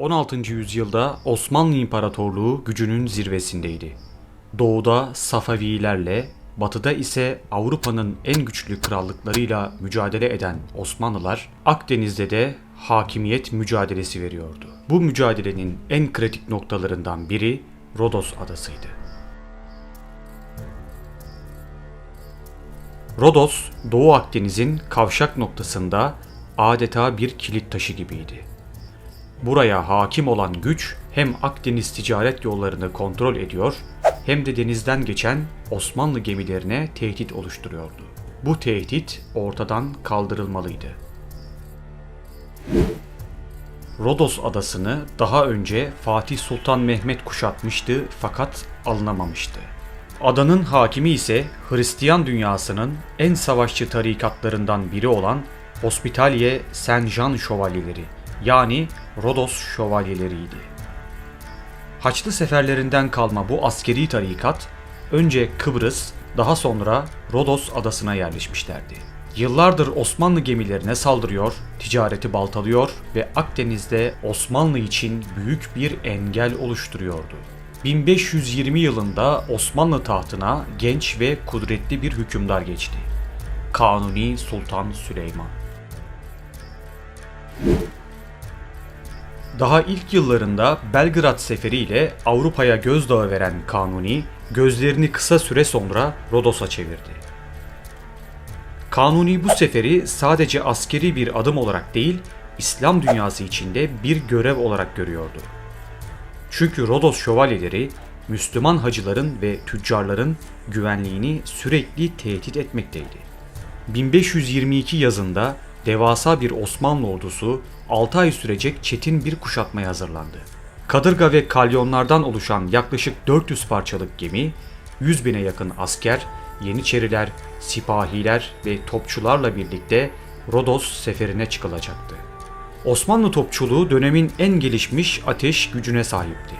16. yüzyılda Osmanlı İmparatorluğu gücünün zirvesindeydi. Doğuda Safavilerle, batıda ise Avrupa'nın en güçlü krallıklarıyla mücadele eden Osmanlılar Akdeniz'de de hakimiyet mücadelesi veriyordu. Bu mücadelenin en kritik noktalarından biri Rodos adasıydı. Rodos, Doğu Akdeniz'in kavşak noktasında adeta bir kilit taşı gibiydi. Buraya hakim olan güç hem Akdeniz ticaret yollarını kontrol ediyor hem de denizden geçen Osmanlı gemilerine tehdit oluşturuyordu. Bu tehdit ortadan kaldırılmalıydı. Rodos adasını daha önce Fatih Sultan Mehmet kuşatmıştı fakat alınamamıştı. Adanın hakimi ise Hristiyan dünyasının en savaşçı tarikatlarından biri olan Hospitalie Saint Jean şövalyeleri yani Rodos şövalyeleriydi. Haçlı seferlerinden kalma bu askeri tarikat önce Kıbrıs, daha sonra Rodos adasına yerleşmişlerdi. Yıllardır Osmanlı gemilerine saldırıyor, ticareti baltalıyor ve Akdeniz'de Osmanlı için büyük bir engel oluşturuyordu. 1520 yılında Osmanlı tahtına genç ve kudretli bir hükümdar geçti. Kanuni Sultan Süleyman. Daha ilk yıllarında Belgrad Seferi ile Avrupa'ya gözdağı veren Kanuni, gözlerini kısa süre sonra Rodos'a çevirdi. Kanuni bu seferi sadece askeri bir adım olarak değil, İslam dünyası içinde bir görev olarak görüyordu. Çünkü Rodos şövalyeleri Müslüman hacıların ve tüccarların güvenliğini sürekli tehdit etmekteydi. 1522 yazında devasa bir Osmanlı ordusu 6 ay sürecek çetin bir kuşatmaya hazırlandı. Kadırga ve kalyonlardan oluşan yaklaşık 400 parçalık gemi, 100 bine yakın asker, Yeniçeriler, sipahiler ve topçularla birlikte Rodos seferine çıkılacaktı. Osmanlı topçuluğu dönemin en gelişmiş ateş gücüne sahipti.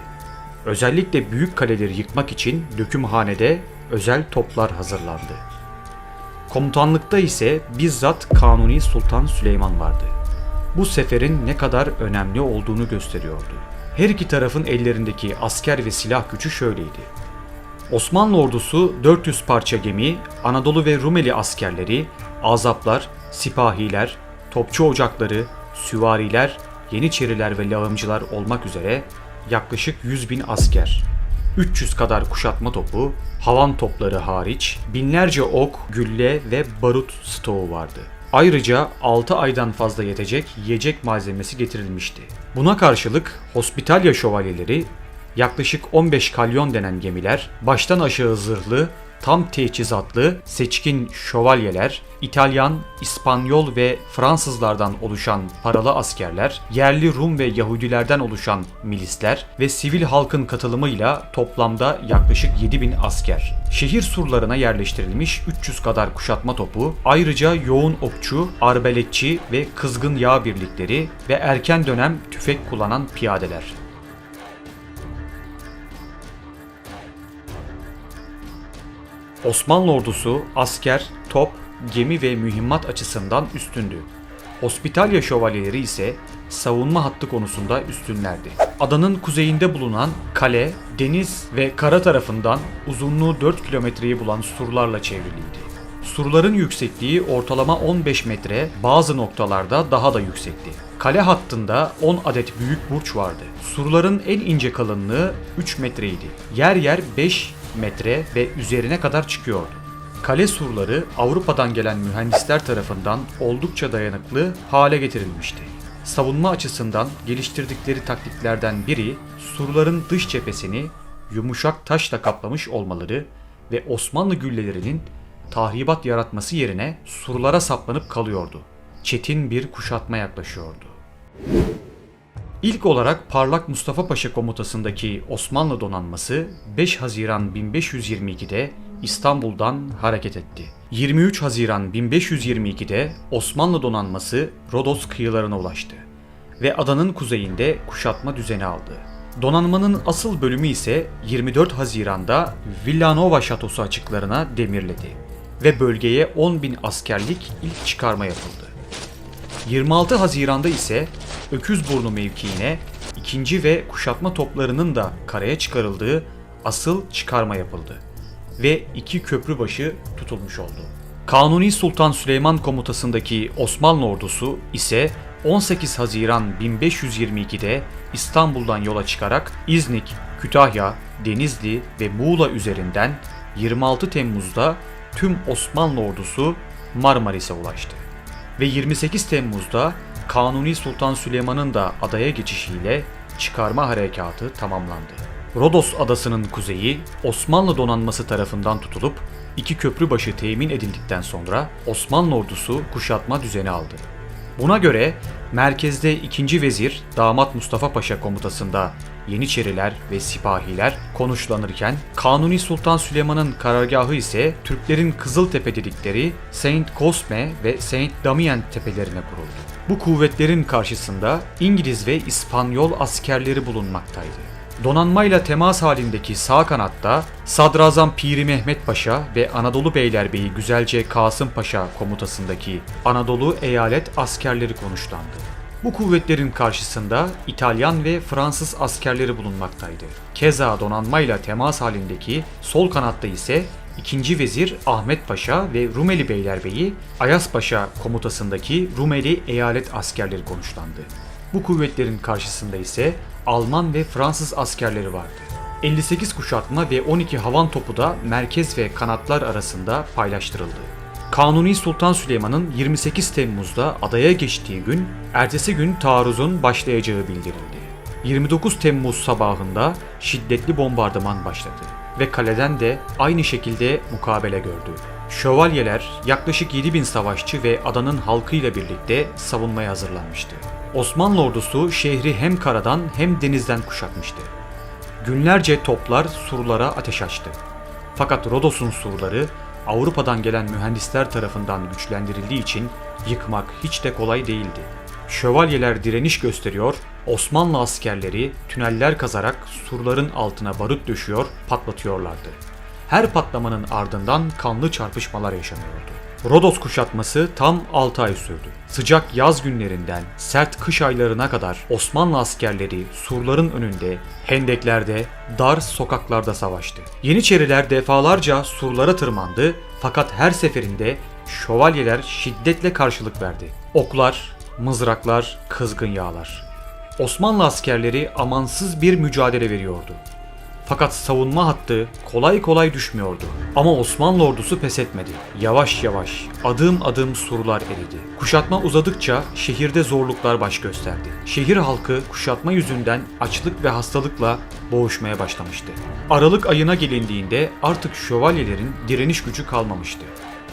Özellikle büyük kaleleri yıkmak için dökümhanede özel toplar hazırlandı. Komutanlıkta ise bizzat Kanuni Sultan Süleyman vardı. Bu seferin ne kadar önemli olduğunu gösteriyordu. Her iki tarafın ellerindeki asker ve silah gücü şöyleydi. Osmanlı ordusu 400 parça gemi, Anadolu ve Rumeli askerleri, azaplar, sipahiler, topçu ocakları, süvariler, yeniçeriler ve lağımcılar olmak üzere yaklaşık 100 bin asker, 300 kadar kuşatma topu, havan topları hariç binlerce ok, gülle ve barut stoğu vardı. Ayrıca 6 aydan fazla yetecek yiyecek malzemesi getirilmişti. Buna karşılık Hospitalya şövalyeleri yaklaşık 15 kalyon denen gemiler, baştan aşağı zırhlı, tam teçhizatlı, seçkin şövalyeler, İtalyan, İspanyol ve Fransızlardan oluşan paralı askerler, yerli Rum ve Yahudilerden oluşan milisler ve sivil halkın katılımıyla toplamda yaklaşık 7000 asker. Şehir surlarına yerleştirilmiş 300 kadar kuşatma topu, ayrıca yoğun okçu, arbeletçi ve kızgın yağ birlikleri ve erken dönem tüfek kullanan piyadeler. Osmanlı ordusu asker, top, gemi ve mühimmat açısından üstündü. Hospitalya şövalyeleri ise savunma hattı konusunda üstünlerdi. Adanın kuzeyinde bulunan kale, deniz ve kara tarafından uzunluğu 4 kilometreyi bulan surlarla çevriliydi. Surların yüksekliği ortalama 15 metre, bazı noktalarda daha da yüksekti. Kale hattında 10 adet büyük burç vardı. Surların en ince kalınlığı 3 metreydi. Yer yer 5 metre ve üzerine kadar çıkıyordu. Kale surları Avrupa'dan gelen mühendisler tarafından oldukça dayanıklı hale getirilmişti. Savunma açısından geliştirdikleri taktiklerden biri surların dış cephesini yumuşak taşla kaplamış olmaları ve Osmanlı güllelerinin tahribat yaratması yerine surlara saplanıp kalıyordu. Çetin bir kuşatma yaklaşıyordu. İlk olarak Parlak Mustafa Paşa komutasındaki Osmanlı donanması 5 Haziran 1522'de İstanbul'dan hareket etti. 23 Haziran 1522'de Osmanlı donanması Rodos kıyılarına ulaştı ve adanın kuzeyinde kuşatma düzeni aldı. Donanmanın asıl bölümü ise 24 Haziran'da Villanova şatosu açıklarına demirledi ve bölgeye 10 bin askerlik ilk çıkarma yapıldı. 26 Haziran'da ise Öküzburnu mevkiine ikinci ve kuşatma toplarının da karaya çıkarıldığı asıl çıkarma yapıldı ve iki köprü başı tutulmuş oldu. Kanuni Sultan Süleyman komutasındaki Osmanlı ordusu ise 18 Haziran 1522'de İstanbul'dan yola çıkarak İznik, Kütahya, Denizli ve Muğla üzerinden 26 Temmuz'da tüm Osmanlı ordusu Marmaris'e ulaştı. Ve 28 Temmuz'da Kanuni Sultan Süleyman'ın da adaya geçişiyle çıkarma harekatı tamamlandı. Rodos adasının kuzeyi Osmanlı donanması tarafından tutulup iki köprü başı temin edildikten sonra Osmanlı ordusu kuşatma düzeni aldı. Buna göre merkezde 2. vezir Damat Mustafa Paşa komutasında Yeniçeriler ve sipahiler konuşlanırken Kanuni Sultan Süleyman'ın karargahı ise Türklerin Kızıltepe dedikleri Saint Cosme ve Saint Damien tepelerine kuruldu. Bu kuvvetlerin karşısında İngiliz ve İspanyol askerleri bulunmaktaydı. Donanmayla temas halindeki sağ kanatta Sadrazam Piri Mehmet Paşa ve Anadolu Beylerbeyi Güzelce Kasım Paşa komutasındaki Anadolu Eyalet askerleri konuşlandı. Bu kuvvetlerin karşısında İtalyan ve Fransız askerleri bulunmaktaydı. Keza donanmayla temas halindeki sol kanatta ise 2. Vezir Ahmet Paşa ve Rumeli Beylerbeyi Ayas Paşa komutasındaki Rumeli eyalet askerleri konuşlandı. Bu kuvvetlerin karşısında ise Alman ve Fransız askerleri vardı. 58 kuşatma ve 12 havan topu da merkez ve kanatlar arasında paylaştırıldı. Kanuni Sultan Süleyman'ın 28 Temmuz'da adaya geçtiği gün, ertesi gün taarruzun başlayacağı bildirildi. 29 Temmuz sabahında şiddetli bombardıman başladı ve kaleden de aynı şekilde mukabele gördü. Şövalyeler yaklaşık 7000 savaşçı ve adanın halkıyla birlikte savunmaya hazırlanmıştı. Osmanlı ordusu şehri hem karadan hem denizden kuşatmıştı. Günlerce toplar surlara ateş açtı. Fakat Rodos'un surları Avrupa'dan gelen mühendisler tarafından güçlendirildiği için yıkmak hiç de kolay değildi. Şövalyeler direniş gösteriyor, Osmanlı askerleri tüneller kazarak surların altına barut döşüyor, patlatıyorlardı. Her patlamanın ardından kanlı çarpışmalar yaşanıyordu. Rodos kuşatması tam 6 ay sürdü. Sıcak yaz günlerinden sert kış aylarına kadar Osmanlı askerleri surların önünde, hendeklerde, dar sokaklarda savaştı. Yeniçeriler defalarca surlara tırmandı fakat her seferinde şövalyeler şiddetle karşılık verdi. Oklar, mızraklar, kızgın yağlar. Osmanlı askerleri amansız bir mücadele veriyordu. Fakat savunma hattı kolay kolay düşmüyordu. Ama Osmanlı ordusu pes etmedi. Yavaş yavaş, adım adım surlar eridi. Kuşatma uzadıkça şehirde zorluklar baş gösterdi. Şehir halkı kuşatma yüzünden açlık ve hastalıkla boğuşmaya başlamıştı. Aralık ayına gelindiğinde artık şövalyelerin direniş gücü kalmamıştı.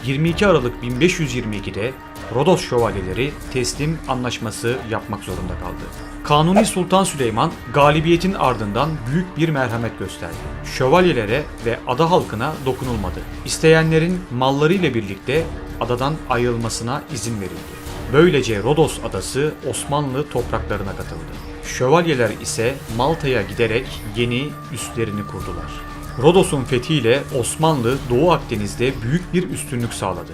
22 Aralık 1522'de Rodos şövalyeleri teslim anlaşması yapmak zorunda kaldı. Kanuni Sultan Süleyman galibiyetin ardından büyük bir merhamet gösterdi. Şövalyelere ve ada halkına dokunulmadı. İsteyenlerin mallarıyla birlikte adadan ayrılmasına izin verildi. Böylece Rodos adası Osmanlı topraklarına katıldı. Şövalyeler ise Malta'ya giderek yeni üslerini kurdular. Rodos'un fethiyle Osmanlı Doğu Akdeniz'de büyük bir üstünlük sağladı.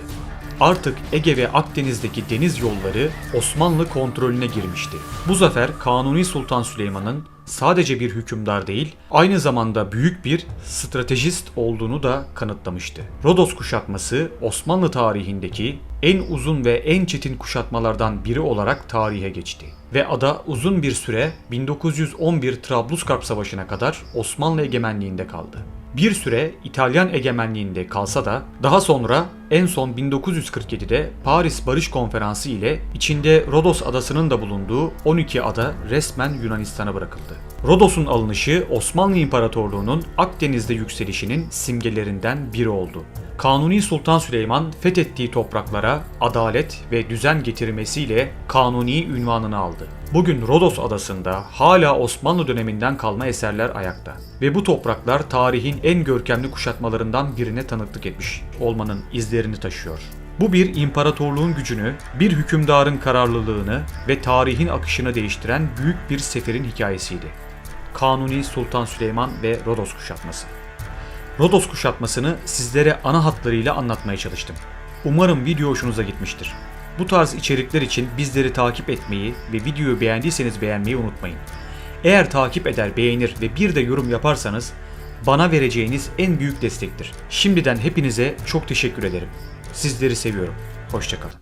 Artık Ege ve Akdeniz'deki deniz yolları Osmanlı kontrolüne girmişti. Bu zafer Kanuni Sultan Süleyman'ın sadece bir hükümdar değil, aynı zamanda büyük bir stratejist olduğunu da kanıtlamıştı. Rodos kuşatması Osmanlı tarihindeki en uzun ve en çetin kuşatmalardan biri olarak tarihe geçti. Ve ada uzun bir süre 1911 Trablusgarp Savaşı'na kadar Osmanlı egemenliğinde kaldı bir süre İtalyan egemenliğinde kalsa da daha sonra en son 1947'de Paris Barış Konferansı ile içinde Rodos adasının da bulunduğu 12 ada resmen Yunanistan'a bırakıldı. Rodos'un alınışı Osmanlı İmparatorluğu'nun Akdeniz'de yükselişinin simgelerinden biri oldu. Kanuni Sultan Süleyman fethettiği topraklara adalet ve düzen getirmesiyle Kanuni ünvanını aldı. Bugün Rodos adasında hala Osmanlı döneminden kalma eserler ayakta ve bu topraklar tarihin en görkemli kuşatmalarından birine tanıklık etmiş olmanın izlerini taşıyor. Bu bir imparatorluğun gücünü, bir hükümdarın kararlılığını ve tarihin akışını değiştiren büyük bir seferin hikayesiydi. Kanuni Sultan Süleyman ve Rodos kuşatması. Rodos kuşatmasını sizlere ana hatlarıyla anlatmaya çalıştım. Umarım video hoşunuza gitmiştir. Bu tarz içerikler için bizleri takip etmeyi ve videoyu beğendiyseniz beğenmeyi unutmayın. Eğer takip eder, beğenir ve bir de yorum yaparsanız bana vereceğiniz en büyük destektir. Şimdiden hepinize çok teşekkür ederim. Sizleri seviyorum. Hoşçakalın.